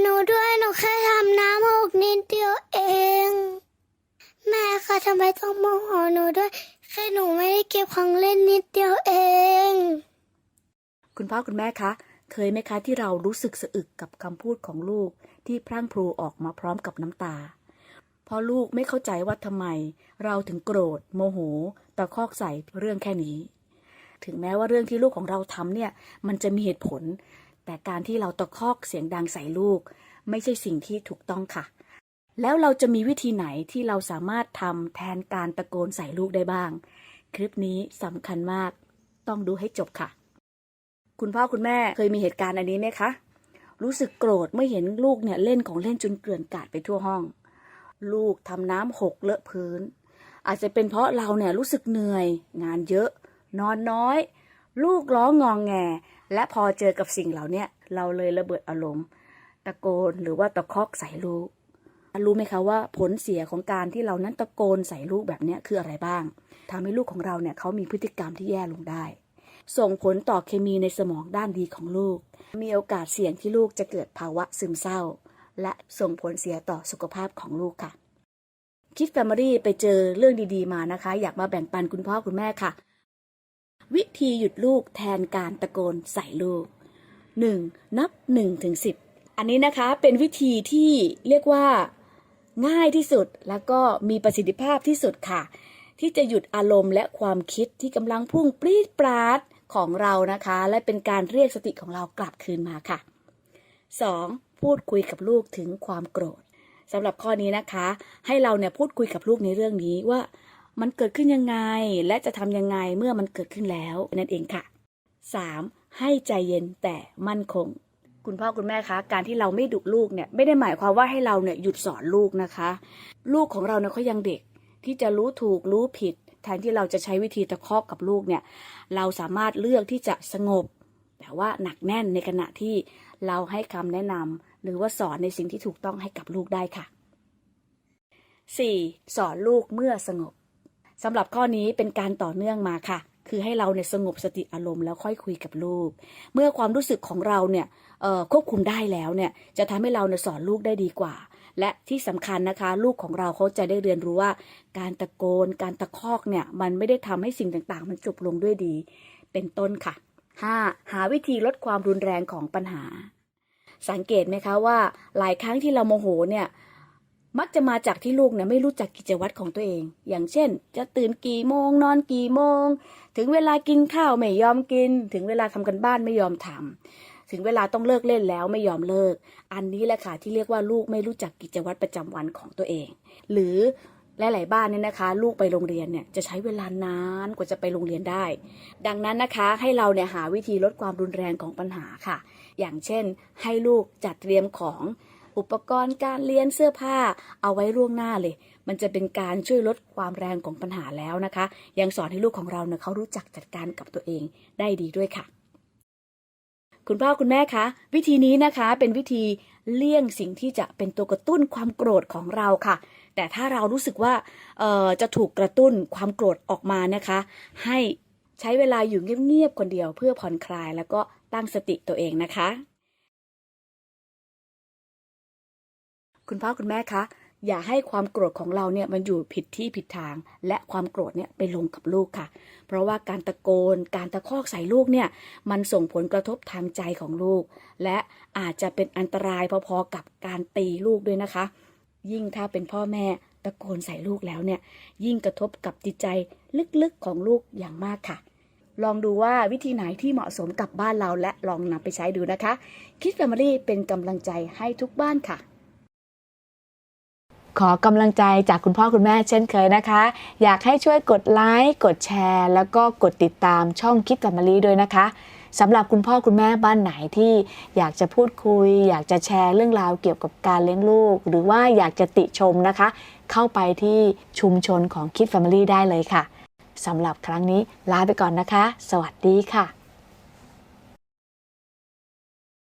หนูด้วยหนูแค่ทำน้ำหกนิดเดียวเอง แม่คะทำไมต้องโมโหหนูด้วย แค่หนูไม่ได้เก็บของเล่นนิดเดียวเอง คุณพ่อคุณแม่คะ เคยไหมคะที่เรารู้สึกสะอึกกับคำพูดของลูกที่พรั่งพรูออกมาพร้อมกับน้ำตา เพราะลูกไม่เข้าใจว่าทำไม เราถึงโกรธ โมโหตะคอกใส่เรื่องแค่นี้ ถึงแม้ว่าเรื่องที่ลูกของเราทำเนี่ย มันจะมีเหตุผล แต่การที่เราตะคอกเสียงดังใส่ลูก ไม่ใช่สิ่งที่ถูกต้องค่ะ แล้วเราจะมีวิธีไหนที่เราสามารถทำแทนการตะโกนใส่ลูกได้บ้าง คลิปนี้สำคัญมาก ต้องดูให้จบค่ะ คุณพ่อคุณแม่เคยมีเหตุการณ์อันนี้ไหมคะ รู้สึกโกรธเมื่อเห็นลูกเนี่ยเล่นของเล่นจนเกลื่อนกลาดไปทั่วห้อง ลูกทำน้ำหกเลอะพื้น อาจจะเป็นเพราะเราเนี่ยรู้สึกเหนื่อย งานเยอะ นอนน้อย ลูกร้องงองแง และพอเจอกับสิ่งเหล่านี้เราเลยระเบิดอารมณ์ ตะโกนหรือว่าตะคอกใส่ลูก รู้ไหมคะว่าผลเสียของการที่เรานั้นตะโกนใส่ลูกแบบนี้คืออะไรบ้างทำให้ลูกของเราเนี่ยเขามีพฤติกรรมที่แย่ลงได้ ส่งผลต่อเคมีในสมองด้านดีของลูก มีโอกาสเสี่ยงที่ลูกจะเกิดภาวะซึมเศร้า และส่งผลเสียต่อสุขภาพของลูกค่ะคิดแฟมิลี่ไปเจอเรื่องดีๆมานะคะ อยากมาแบ่งปันคุณพ่อคุณแม่ค่ะ วิธีหยุดลูกแทนการตะโกนใส่ลูก 1. นับ1ถึง10 อันนี้นะคะเป็นวิธีที่เรียกว่าง่ายที่สุดแล้วก็มีประสิทธิภาพที่สุดค่ะ ที่จะหยุดอารมณ์และความคิดที่กำลังพุ่งปรีดปราดของเรานะคะ และเป็นการเรียกสติของเรากลับคืนมาค่ะ 2. พูดคุยกับลูกถึงความโกรธสำหรับข้อนี้นะคะ ให้เราเนี่ยพูดคุยกับลูกในเรื่องนี้ว่า มันเกิดขึ้นยังไง และจะทำยังไงเมื่อมันเกิดขึ้นแล้วนั่นเองค่ะ 3. ให้ใจเย็นแต่มั่นคง คุณพ่อคุณแม่คะ การที่เราไม่ดุลูกเนี่ยไม่ได้หมายความว่าให้เราเนี่ยหยุดสอนลูกนะคะ ลูกของเราเนี่ยเขายังเด็กที่จะรู้ถูกรู้ผิด แทนที่เราจะใช้วิธีตะคอกกับลูกเนี่ย เราสามารถเลือกที่จะสงบ แต่ว่าหนักแน่นในขณะที่เราให้คำแนะนำหรือว่าสอนในสิ่งที่ถูกต้องให้กับลูกได้ค่ะ 4. สอนลูกเมื่อสงบ สำหรับข้อนี้เป็นการต่อเนื่องมาค่ะ คือให้เราเนี่ยสงบสติอารมณ์แล้วค่อยคุยกับลูก เมื่อความรู้สึกของเราเนี่ยควบคุมได้แล้วเนี่ยจะทำให้เราเนี่ยสอนลูกได้ดีกว่า และที่สำคัญนะคะ ลูกของเราเขาจะได้เรียนรู้ว่า การตะโกน การตะคอกเนี่ยมันไม่ได้ทำให้สิ่งต่างๆ มันจบลงด้วยดี เป็นต้นค่ะ 5. หาวิธีลดความรุนแรงของปัญหา สังเกตไหมคะว่าหลายครั้งที่เราโมโหเนี่ย มักจะมาจากที่ลูกเนี่ยไม่รู้จักกิจวัตรของตัวเอง อย่างเช่น จะตื่นกี่โมง นอนกี่โมง ถึงเวลากินข้าวไม่ยอมกิน ถึงเวลาทำกันบ้านไม่ยอมทำถึงเวลาต้องเลิกเล่นแล้วไม่ยอมเลิก อันนี้แหละค่ะที่เรียกว่าลูกไม่รู้จักกิจวัตรประจำวันของตัวเอง หรือหลายๆบ้านเนี่ยนะคะ ลูกไปโรงเรียนเนี่ยจะใช้เวลานานกว่าจะไปโรงเรียนได้ ดังนั้นนะคะให้เราเนี่ยหาวิธีลดความรุนแรงของปัญหาค่ะ อย่างเช่น ให้ลูกจัดเตรียมของ อุปกรณ์การเรียนเสื้อผ้า เอาไว้ล่วงหน้าเลย มันจะเป็นการช่วยลดความแรงของปัญหาแล้วนะคะ ยังสอนให้ลูกของเราเนี่ยเขารู้จักจัดการกับตัวเองได้ดีด้วยค่ะ คุณพ่อคุณแม่คะวิธีนี้นะคะเป็นวิธีเลี่ยงสิ่งที่จะเป็นตัวกระตุ้นความโกรธของเราค่ะ แต่ถ้าเรารู้สึกว่าเอ่อจะถูกกระตุ้นความโกรธออกมานะคะ ให้ใช้เวลาอยู่เงียบๆคนเดียวเพื่อผ่อนคลายแล้วก็ตั้งสติตัวเองนะคะ คุณพ่อคุณแม่คะอย่าให้ความโกรธของเราเนี่ยมันอยู่ผิดที่ผิดทาง และความโกรธเนี่ยไปลงกับลูกค่ะ เพราะว่าการตะโกนการตะคอกใส่ลูกเนี่ยมันส่งผลกระทบทางใจของลูก และอาจจะเป็นอันตรายพอๆกับการตีลูกด้วยนะคะ ยิ่งถ้าเป็นพ่อแม่ตะโกนใส่ลูกแล้วเนี่ยยิ่งกระทบกับจิตใจลึกๆของลูกอย่างมากค่ะ ลองดูว่าวิธีไหนที่เหมาะสมกับบ้านเราและลองนำไปใช้ดูนะคะ คิดแฟมิลี่เป็นกำลังใจให้ทุกบ้านค่ะ ขอกำลังใจจากคุณพ่อคุณแม่เช่นเคยนะคะ อยากให้ช่วยกดไลค์กดแชร์ แล้วก็กดติดตามช่องคิดกับมารีด้วยนะคะสำหรับคุณพ่อคุณแม่บ้านไหนที่อยากจะพูดคุย อยากจะแชร์เรื่องราวเกี่ยวกับการเลี้ยงลูก หรือว่าอยากจะติชมนะคะ เข้าไปที่ชุมชนของคิด Family ได้เลยค่ะสำหรับครั้งนี้ลาไปก่อนนะคะ สวัสดีค่ะ